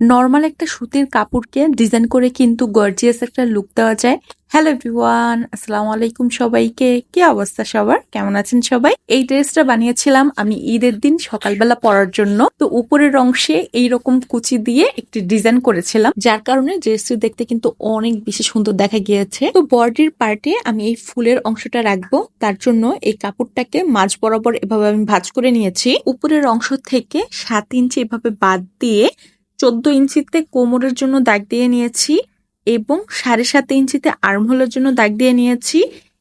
Normal একটা সুতির কাপড়কে design করে কিন্তু গর্জিয়াস একটা লুক দেওয়া যায়। হ্যালো এভরিওয়ান আসসালামু আলাইকুম সবাইকে। কি অবস্থা সবার? কেমন আছেন সবাই? এই ড্রেসটা বানিয়েছিলাম আমি ঈদের দিন সকালবেলা পরার জন্য। তো উপরের অংশে এই রকম কুচি দিয়ে একটি ডিজাইন করেছিলাম। যার কারণে ড্রেসটি দেখতে কিন্তু অনেক বেশি সুন্দর দেখা গিয়েছে। তো বডির পার্টে আমি এই ফুলের অংশটা রাখব। তার জন্য এই কাপড়টাকে মাঝ বরাবর এভাবে আমি ভাজ করে নিয়েছি। উপরের অংশ থেকে সাত ইঞ্চি এভাবে বাদ দিয়ে চোদ্দ ইঞ্চিতে কোমরের জন্য দাগ দিয়ে নিয়েছি এবং সাড়ে সাত ইঞ্চিতে আর্মহোলের জন্য দাগ দিয়ে নিয়েছি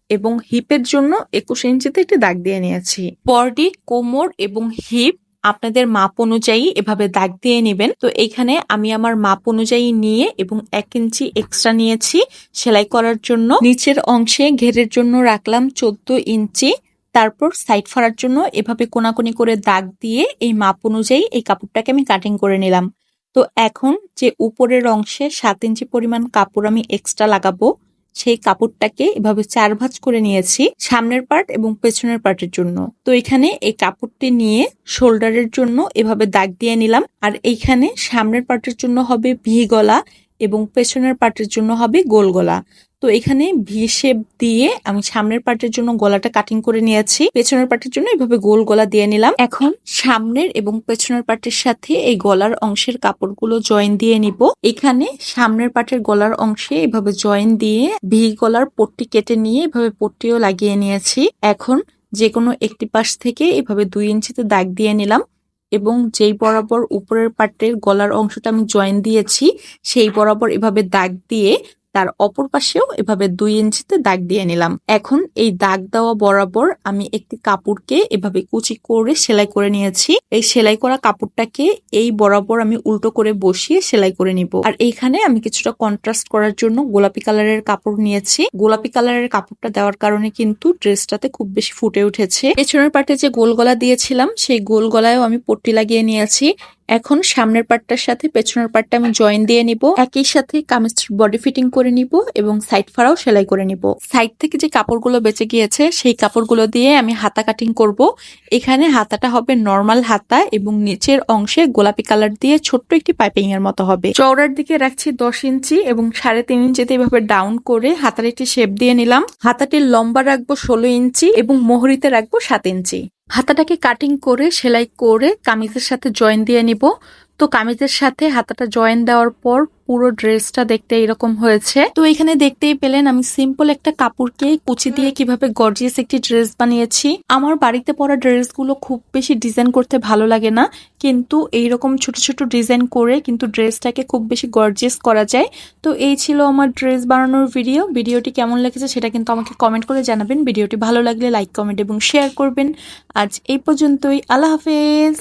এবং হিপের জন্য একুশ ইঞ্চিতে একটি দাগ দিয়ে নিয়েছি। বডি, কোমর এবং হিপ আপনাদের মাপ অনুযায়ী এভাবে দাগ দিয়ে নেবেন। তো এখানে আমি আমার মাপ অনুযায়ী নিয়ে এবং এক ইঞ্চি এক্সট্রা নিয়েছি সেলাই করার জন্য। নিচের অংশে ঘেরের জন্য রাখলাম চোদ্দ ইঞ্চি। তারপর সাইড ফাড়ার জন্য এভাবে কোনাকুনি করে দাগ দিয়ে এই মাপ অনুযায়ী এই কাপড়টাকে আমি কাটিং করে নিলাম। তো এখন যে উপরের অংশে সাত ইঞ্চি পরিমাণ কাপড় আমি এক্সট্রা লাগাবো, সেই কাপড়টাকে এভাবে চার ভাঁজ করে নিয়েছি সামনের পার্ট এবং পেছনের পার্টের জন্য। তো এখানে এই কাপড়টি নিয়ে শোল্ডারের জন্য এভাবে দাগ দিয়ে নিলাম। আর এইখানে সামনের পার্টের জন্য হবে ভি গলা এবং পেছনের পার্টের জন্য হবে গোল গলা। তো এখানে ভি শেপ দিয়ে আমি সামনের পার্টের জন্য গলাটা কাটিং করে নিয়েছি। পেছনের পার্টের জন্য এভাবে গোল গলা দিয়ে নিলাম। এখন সামনের এবং পেছনের পার্টের সাথে এই গলার অংশের কাপড়গুলো জয়েন দিয়ে নিব। এখানে সামনের পার্টের গলার অংশে এভাবে জয়েন দিয়ে ভি গলার পট্টি কেটে নিয়ে এভাবে পট্টিও লাগিয়ে নিয়েছি। এখন যে কোনো একটি পাশ থেকে এভাবে দুই ইঞ্চিতে দাগ দিয়ে নিলাম। এবং যেই বরাবর উপরের পার্টের গলার অংশটা আমি জয়েন দিয়েছি, সেই বরাবর এভাবে দাগ দিয়ে তার অপর পাশেও এভাবে দুই ইঞ্চিতে দাগ দিয়ে নিলাম। এখন এই দাগ দেওয়া বরাবর আমি একটি কাপড়কে এভাবে কুচি করে সেলাই করে নিয়েছি। এই সেলাই করা কাপড়টাকে এই বরাবর আমি উল্টো করে বসিয়ে সেলাই করে নিব। আর এইখানে আমি কিছুটা কন্ট্রাস্ট করার জন্য গোলাপি কালারের কাপড় নিয়েছি। গোলাপি কালারের কাপড়টা দেওয়ার কারণে কিন্তু ড্রেসটাতে খুব বেশি ফুটে উঠেছে। পেছনের পার্টে যে গোল গলা দিয়েছিলাম, সেই গোল গলায়ও আমি পট্টি লাগিয়ে নিয়েছি। এখন সামনের পার্টটার সাথে পেছনের পার্টটা আমি জয়েন দিয়ে নিব। একই সাথে কামিজটির বডি ফিটিং করে নিব এবং সাইড ফাড়াও সেলাই করে নিব। সাইড থেকে যে কাপড়গুলো বেঁচে গিয়েছে, সেই কাপড়গুলো দিয়ে আমি হাতা কাটিং করব। এখানে হাতাটা হবে নর্মাল হাতা এবং নিচের অংশে গোলাপি কালার দিয়ে ছোট্ট একটি পাইপিং এর মতো হবে। চওড়ার দিকে রাখছি দশ ইঞ্চি এবং সাড়ে তিন ইঞ্চিতে এভাবে ডাউন করে হাতার একটি শেপ দিয়ে নিলাম। হাতাটির লম্বা রাখব ষোলো ইঞ্চি এবং মোহরিতে রাখব সাত ইঞ্চি। হাতাটাকে কাটিং করে সেলাই করে কামিজের সাথে জয়েন দিয়ে নিব। তো কামিজের সাথে হাতাটা জয়েন দেওয়ার পর পুরো ড্রেসটা দেখতে এরকম হয়েছে। তো এখানে দেখতেই পেলেন আমি সিম্পল একটা কাপড়কে কুচি দিয়ে কীভাবে গর্জিয়াস একটি ড্রেস বানিয়েছি। আমার বাড়িতে পরা ড্রেসগুলো খুব বেশি ডিজাইন করতে ভালো লাগে না, কিন্তু এইরকম ছোট ছোট ডিজাইন করে কিন্তু ড্রেসটাকে খুব বেশি গর্জিয়াস করা যায়। তো এই ছিল আমার ড্রেস বানানোর ভিডিও ভিডিওটি কেমন লেগেছে সেটা কিন্তু আমাকে কমেন্ট করে জানাবেন। ভিডিওটি ভালো লাগলে লাইক কমেন্ট এবং শেয়ার করবেন। আজ এই পর্যন্তই। আল্লাহ হাফেজ।